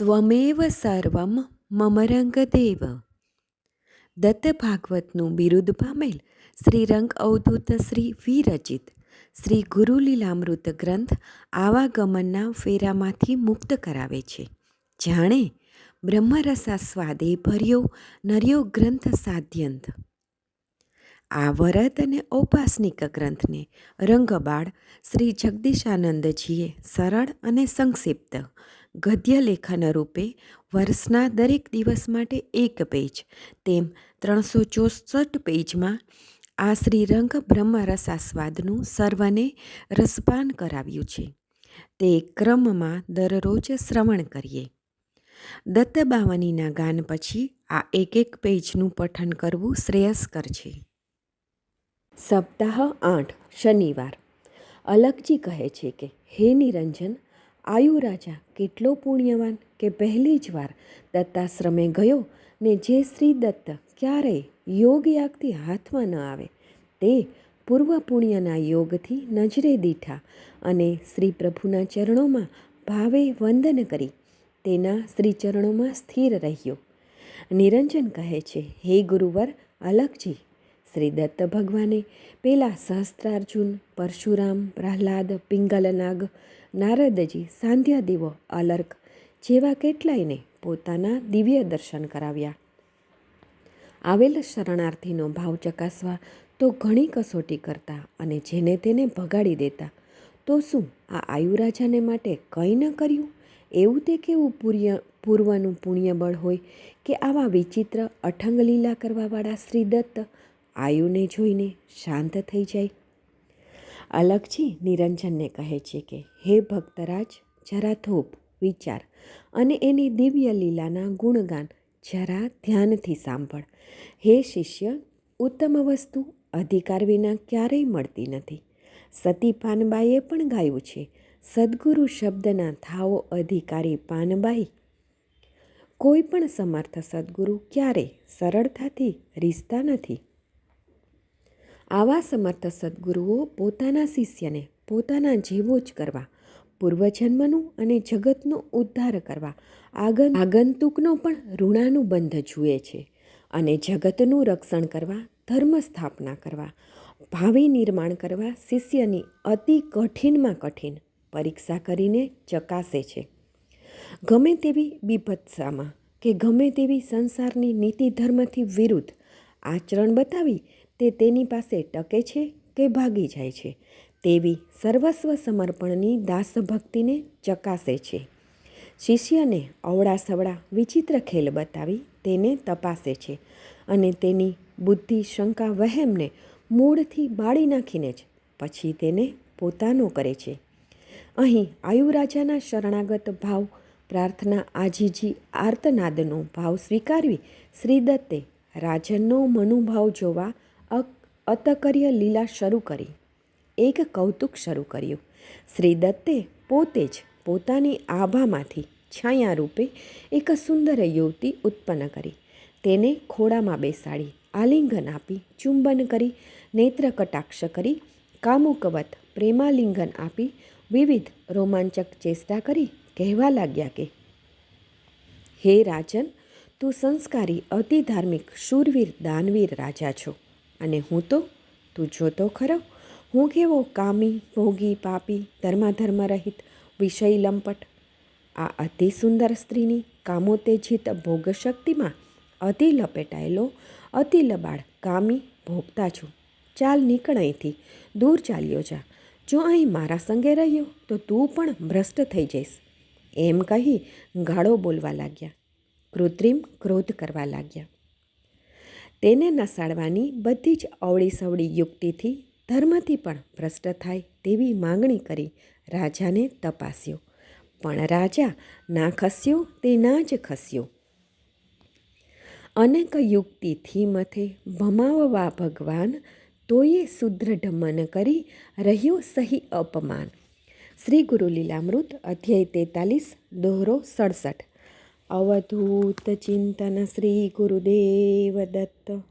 ત્વમેવ સર્વમ મમરંગદેવ દત્ત ભાગવતનું બિરુદ પામેલ શ્રી રંગ અવધૂત શ્રી વિરચિત શ્રી ગુરુલીલામૃત ગ્રંથ આવાગમનના ફેરામાંથી મુક્ત કરાવે છે જાણે બ્રહ્મરસા સ્વાદે ભર્યો નર્યો ગ્રંથ સાધ્યંત આ વરત અને ઔપાસનિક ગ્રંથને રંગબાળ શ્રી જગદીશાનંદજીએ સરળ અને સંક્ષિપ્ત ગદ્ય લેખન રૂપે વર્ષના દરેક દિવસ માટે એક પેજ. તેમ ત્રણસો ચોસઠ પેજમાં આ શ્રીરંગ બ્રહ્મરસાસ્વાદનું સર્વને રસપાન કરાવ્યું છે. તે ક્રમમાં દરરોજ શ્રવણ કરીએ. દત્તબાવનીના ગાન પછી આ એક એક પેજનું પઠન કરવું શ્રેયસ્કર છે. સપ્તાહ આઠ, શનિવાર. અલગજી કહે છે કે, હે નિરંજન આયુ રાજા કેટલો પુણ્યવાન કે પહેલી જ વાર દત્તાશ્રમે ગયો ને જે શ્રી દત્ત ક્યારેય યોગ યાગથી હાથમાં ન આવે, તે પૂર્વ પુણ્યના યોગથી નજરે દીઠા અને શ્રી પ્રભુના ચરણોમાં ભાવે વંદન કરી, તેના શ્રી ચરણોમાં સ્થિર રહ્યો. નિરંજન કહે છે, હે ગુરુવર, અલગજી શ્રી દત્ત ભગવાને પેલા સહસ્ત્રાર્જુન, પરશુરામ, પ્રહલાદ, પિંગલનાગ, નારદજી સાંધ્યા દેવો અલર્ક જેવા કેટલાયને પોતાના દિવ્ય દર્શન કરાવ્યા. આવેલ શરણાર્થીનો ભાવ ચકાસવા તો ઘણી કસોટી કરતા અને જેને તેને ભગાડી દેતા, તો શું આ આયુરાજાને માટે કંઈ ન કર્યું? એવું તે કેવું પૂર્ય, પૂર્વનું પુણ્યબળ હોય કે આવા વિચિત્ર અઠંગ લીલા કરવાવાળા શ્રી દત્ત આયુને જોઈને શાંત થઈ જાય. અલગજી નિરંજનને કહે છે કે, હે ભક્તરાજ, જરા થોપ વિચાર અને એની દિવ્ય લીલાના ગુણગાન જરા ધ્યાનથી સાંભળ. હે શિષ્ય, ઉત્તમ વસ્તુ અધિકાર વિના ક્યારેય મળતી નથી. સતી પાનબાઈએ પણ ગાયું છે, સદગુરુ શબ્દના થાવો અધિકારી પાનબાઈ. કોઈ પણ સમર્થ સદગુરુ ક્યારે સરળતાથી રીસતા નથી. આવા સમર્થ સદગુરુઓ પોતાના શિષ્યને પોતાના જેવો જ કરવા, પૂર્વજન્મનું અને જગતનો ઉદ્ધાર કરવા, આગન, આગંતુકનો પણ ઋણાનુબંધ જુએ છે અને જગતનું રક્ષણ કરવા, ધર્મ સ્થાપના કરવા, ભાવિ નિર્માણ કરવા શિષ્યની અતિ કઠિનમાં કઠિન પરીક્ષા કરીને ચકાસે છે. ગમે તેવી બીભત્સામાં કે ગમે તેવી સંસારની નીતિ ધર્મથી વિરુદ્ધ આચરણ બતાવી તે તેની પાસે ટકે છે કે ભાગી જાય છે. તેવી સર્વસ્વ સમર્પણની દાસભક્તિને ચકાસે છે. શિષ્યને અવળા સવડા વિચિત્ર ખેલ બતાવી તેને તપાસે છે અને તેની બુદ્ધિ શંકા વહેમને મૂળથી બાળી નાખીને જ પછી તેને પોતાનો કરે છે. અહીં આયુરાજાના શરણાગત ભાવ, પ્રાર્થના આજીજી આર્તનાદનો ભાવ સ્વીકારવી શ્રીદત્તે રાજનનો મનુભાવ જોવા અતકર્ય લીલા શરૂ કરી. એક કૌતુક શરૂ કર્યું. શ્રી દત્તે પોતે જ પોતાની આભામાંથી છાયા રૂપે એક સુંદર યુવતી ઉત્પન્ન કરી. તેને ખોળામાં બેસાડી, આલિંગન આપી, ચુંબન કરી, નેત્ર કટાક્ષ કરી, કામુકવત, પ્રેમાલિંગન આપી, વિવિધ રોમાંચક ચેષ્ટા કરી, કહેવા લાગ્યા કે, હે રાજન, તું સંસ્કારી અતિ ધાર્મિક શૂરવીર દાનવીર રાજા છો. અને હું તો, તું જોતો ખરો. હું કેવો કામી, ભોગી, પાપી, ધર્માધર્મ રહિત, વિષય લંપટ. આ અતિ સુંદર સ્ત્રીની કામોતેજિત ભોગશક્તિમાં અતિ લપેટાયેલો, અતિ લબાડ કામી ભોગતા છું. ચાલ નીકળ અહીંથી, દૂર ચાલ્યો જા. જો અહીં મારા સંગે રહ્યો, તો તું પણ ભ્રષ્ટ થઈ જઈશ. એમ કહી ગાળો બોલવા લાગ્યા. કૃત્રિમ ક્રોધ કરવા લાગ્યા. તેને નસાડવાની બધી જ અવળી સવળી યુક્તિથી ધર્મથી પણ ભ્રષ્ટ થાય તેવી માંગણી કરી રાજાને તપાસ્યો. પણ રાજા ના ખસ્યો તે ના જ ખસ્યો. અનેક યુક્તિથી મથે ભમાવવા ભગવાન તોયે શુદ્ર મન કરી રહ્યો સહી અપમાન. શ્રી ગુરુ લીલામૃત અધ્યાય તેતાલીસ, દોહરો સડસઠ. અવધૂત ચિંતન શ્રી ગુરુદેવ દત્ત